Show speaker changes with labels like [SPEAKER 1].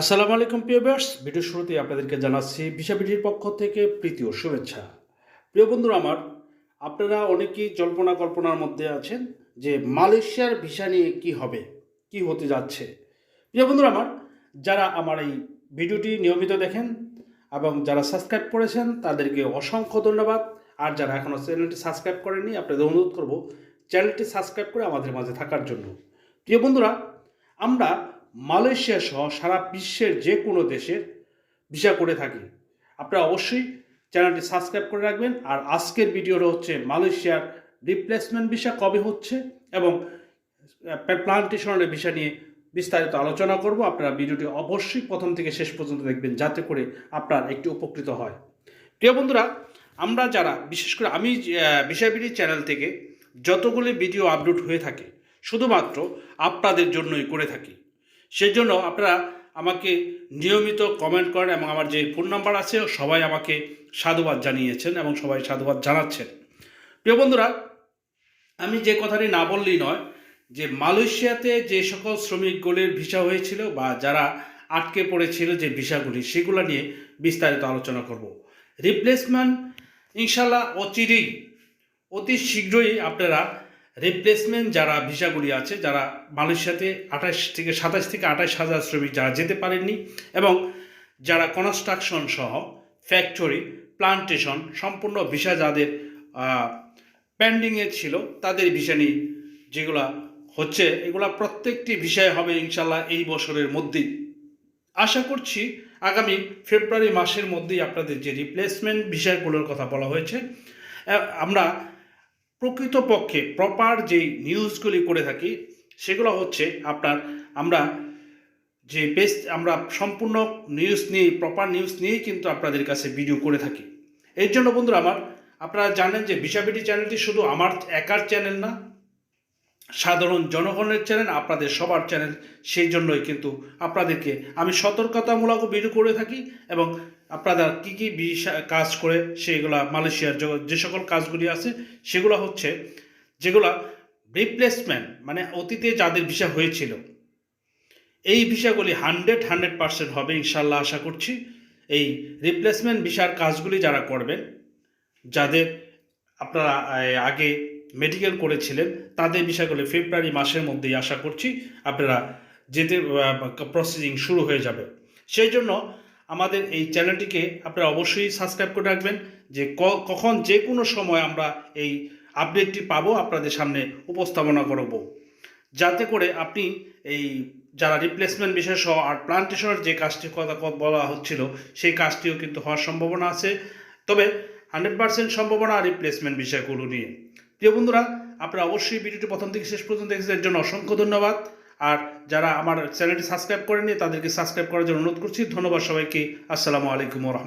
[SPEAKER 1] আসসালামু আলাইকুম, প্রিয় ভিউয়ার্স। ভিডিও শুরুতেই আপনাদেরকে জানাচ্ছি ভিসা বিডির পক্ষ থেকে প্রীতি ও শুভেচ্ছা। প্রিয় বন্ধুরা আমার, আপনারা অনেকেই জল্পনা কল্পনার মধ্যে আছেন যে মালয়েশিয়ার ভিসা নিয়ে কি হবে, কি হতে যাচ্ছে। প্রিয় বন্ধুরা আমার, যারা আমার এই ভিডিওটি নিয়মিত দেখেন এবং যারা সাবস্ক্রাইব করেছেন, তাদেরকে অসংখ্য ধন্যবাদ। আর যারা এখনও চ্যানেলটি সাবস্ক্রাইব করেননি, আপনাদের অনুরোধ করব চ্যানেলটি সাবস্ক্রাইব করে আমাদের মাঝে থাকার জন্য। প্রিয় বন্ধুরা, আমরা মালয়েশিয়া সহ সারা বিশ্বের যে কোনো দেশের ভিসা করে থাকি। আপনারা অবশ্যই চ্যানেলটি সাবস্ক্রাইব করে রাখবেন। আর আজকের ভিডিওটা হচ্ছে মালয়েশিয়ার রিপ্লেসমেন্ট ভিসা কবে হচ্ছে এবং প্লান্টেশনের ভিসা নিয়ে বিস্তারিত আলোচনা করব। আপনারা ভিডিওটি অবশ্যই প্রথম থেকে শেষ পর্যন্ত দেখবেন যাতে করে আপনার একটু উপকৃত হয়। প্রিয় বন্ধুরা, আমরা যারা, বিশেষ করে আমি বিষয়বিধি চ্যানেল থেকে যতগুলি ভিডিও আপলোড হয়ে থাকে, শুধুমাত্র আপনাদের জন্যই করে থাকি। সেই জন্য আপনারা আমাকে নিয়মিত কমেন্ট করেন এবং আমার যে ফোন নাম্বার আছে, সবাই আমাকে সাধুবাদ জানিয়েছেন এবং সবাই সাধুবাদ জানাচ্ছেন। প্রিয় বন্ধুরা, আমি যে কথাটি না বললেই নয়, যে মালয়েশিয়াতে যে সকল শ্রমিকগুলির ভিসা হয়েছিল বা যারা আটকে পড়েছিল যে ভিসাগুলি, সেগুলো নিয়ে বিস্তারিত আলোচনা করব। রিপ্লেসমেন্ট ইনশাল্লাহ অচিরেই অতি শীঘ্রই আপনারা রিপ্লেসমেন্ট যারা ভিসাগুলি আছে, যারা মালয়েশিয়াতে আঠাশ থেকে সাতাশ থেকে আঠাশ হাজার শ্রমিক যারা যেতে পারেননি এবং যারা কনস্ট্রাকশন সহ ফ্যাক্টরি প্লান্টেশন সম্পূর্ণ ভিসা যাদের পেন্ডিংয়ে ছিল, তাদের ভিসা নিয়ে যেগুলা হচ্ছে, এগুলা প্রত্যেকটি বিষয় হবে ইনশাল্লাহ এই বছরের মধ্যেই। আশা করছি আগামী ফেব্রুয়ারি মাসের মধ্যেই আপনাদের যে রিপ্লেসমেন্ট বিষয়গুলোর কথা বলা হয়েছে আমরা প্রকৃতপক্ষে প্রপার যেই নিউজগুলি করে থাকি, সেগুলো হচ্ছে আপনার আমরা যে বেস্ট আমরা সম্পূর্ণ নিউজ নিয়ে প্রপার নিউজ নিয়েই কিন্তু আপনাদের কাছে ভিডিও করে থাকি। এর জন্য বন্ধুরা আমার, আপনারা জানেন যে বিষাবিডি চ্যানেলটি শুধু আমার একার চ্যানেল না, সাধারণ জনগণের চ্যানেল আপনাদের সবার চ্যানেল সেই জন্যই কিন্তু আপনাদেরকে আমি সতর্কতামূলক ভিডিও করে থাকি এবং আপনারা কী কী কাজ করে সেগুলা মালয়েশিয়ার যে সকল কাজগুলি আছে, সেগুলো হচ্ছে, যেগুলা রিপ্লেসমেন্ট মানে অতীতে যাদের ভিসা হয়েছিল, এই ভিসাগুলি হান্ড্রেড হান্ড্রেড পার্সেন্ট হবে ইনশাল্লাহ আশা করছি। এই রিপ্লেসমেন্ট ভিসার কাজগুলি যারা করবেন, যাদের আপনারা আগে মেডিকেল করেছিলেন, তাদের বিষয়গুলো ফেব্রুয়ারি মাসের মধ্যেই আশা করছি আপনারা যেতে প্রসেসিং শুরু হয়ে যাবে। সেই জন্য আমাদের এই চ্যানেলটিকে আপনারা অবশ্যই সাবস্ক্রাইব করে রাখবেন, যে কখন যে কোনো সময় আমরা এই আপডেটটি পাবো আপনাদের সামনে উপস্থাপনা করব। যাতে করে আপনি এই যারা রিপ্লেসমেন্ট বিষয় সহ আর প্লান্টেশনের যে কাজটির কথা বলা হচ্ছিল, সেই কাজটিও কিন্তু হওয়ার সম্ভাবনা আছে। তবে হান্ড্রেড পার্সেন্ট সম্ভাবনা আর রিপ্লেসমেন্ট বিষয়গুলো নিয়ে। প্রিয় বন্ধুরা, আপনারা অবশ্যই ভিডিওটি প্রথম থেকে শেষ পর্যন্ত দেখেছেন জন্য অসংখ্য ধন্যবাদ। আর যারা আমার চ্যানেলটি সাবস্ক্রাইব করেনি তাদেরকে সাবস্ক্রাইব করার জন্য অনুরোধ করছি। ধন্যবাদ সবাইকে। আসসালামু আলাইকুম রহমতুল্লাহ।